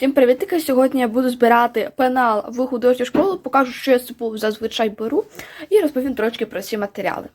Всім привітки! Сьогодні я буду збирати пенал в художню школу, покажу, що я з собою зазвичай беру, і розповім трошки про ці матеріали.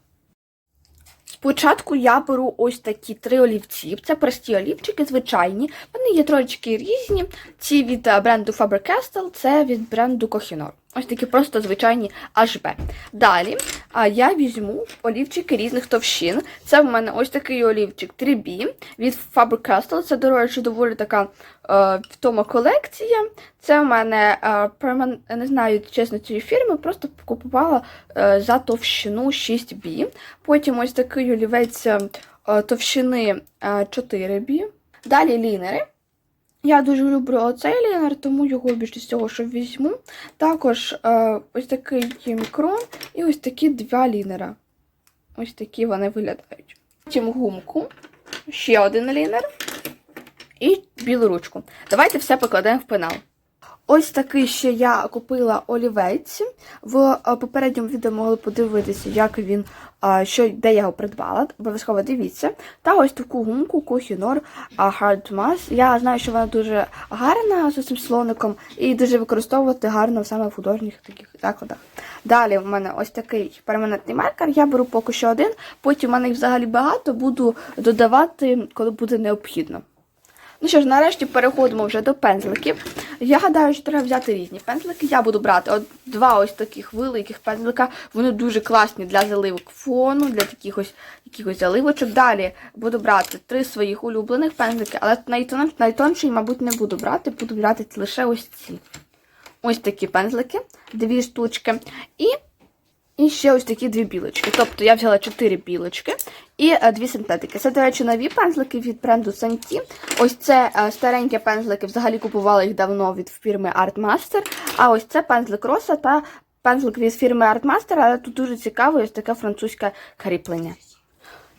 Спочатку я беру ось такі три олівці. Це прості олівчики, звичайні. Вони є трошечки різні. Ці від е, бренду Faber-Castell, це від бренду Kohinoor. Ось такі просто звичайні HB. Далі а, я візьму олівчики різних товщин. Це в мене ось такий олівчик 3B від Faber-Castell. Це, до речі, доволі така е, втома колекція. Це в мене е, не знаю чесно цієї фірми, просто купувала е, за товщину 6B. Потім ось такий олівець е, товщини е, 4B. Далі лінери. Я дуже люблю оцей лінер, тому його більшість цього, що візьму. Також е, ось такий мікрон і ось такі два лінера. Ось такі вони виглядають. Потім гумку, ще один лінер і білу ручку. Давайте все покладемо в пенал. Ось такий ще я купила олівець. В е, попередньому відео могли подивитися, як він, е, що, де я його придбала. Обов'язково дивіться. Та ось таку гумку Kohinoor Hard Mass. Я знаю, що вона дуже гарна з цим слоником і дуже використовувати гарно саме в художніх таких закладах. Далі в мене ось такий перманентний маркер. Я беру поки що один, потім в мене їх взагалі багато, буду додавати, коли буде необхідно. Ну що ж, нарешті переходимо вже до пензликів. Я гадаю, що треба взяти різні пензлики. Я буду брати от два ось таких великих пензлика. Вони дуже класні для заливок фону, для таких ось якихось заливочок. Далі буду брати три своїх улюблених пензлики, але найтон, найтонший, мабуть, не буду брати, буду брати лише ось ці. Ось такі пензлики, дві штучки. І і ще ось такі дві білочки. Тобто я взяла чотири білочки і е, дві синтетики. Це, до речі, нові пензлики від бренду Санті. Ось це е, старенькі пензлики, взагалі купувала їх давно від фірми Artmaster. А ось це пензлик Роса та пензлик від фірми Artmaster, але тут дуже цікаве ось таке французьке кріплення.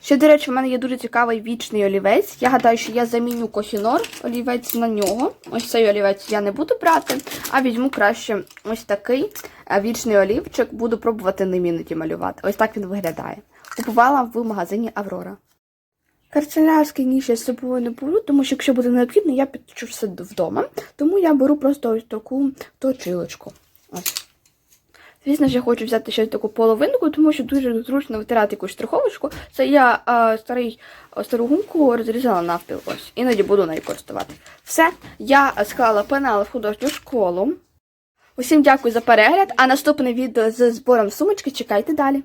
Ще, до речі, в мене є дуже цікавий вічний олівець. Я гадаю, що я заміню Kohinoor олівець на нього. Ось цей олівець я не буду брати, а візьму краще ось такий е, вічний олівчик. Буду пробувати ним іноді малювати. Ось так він виглядає. Купувала в магазині Аврора. Канцелярський ніж я з собою не беру, тому що якщо буде необхідно, я підчу все вдома. Тому я беру просто ось таку точилочку. Ось. Звісно ж, я хочу взяти ще таку половинку, тому що дуже зручно витирати якусь страховочку. Це я а, старий, стару гумку розрізала навпіл. Ось. Іноді буду нею користувати. Все, я склала пенал в художню школу. Усім дякую за перегляд, а наступне відео з збором сумочки чекайте далі.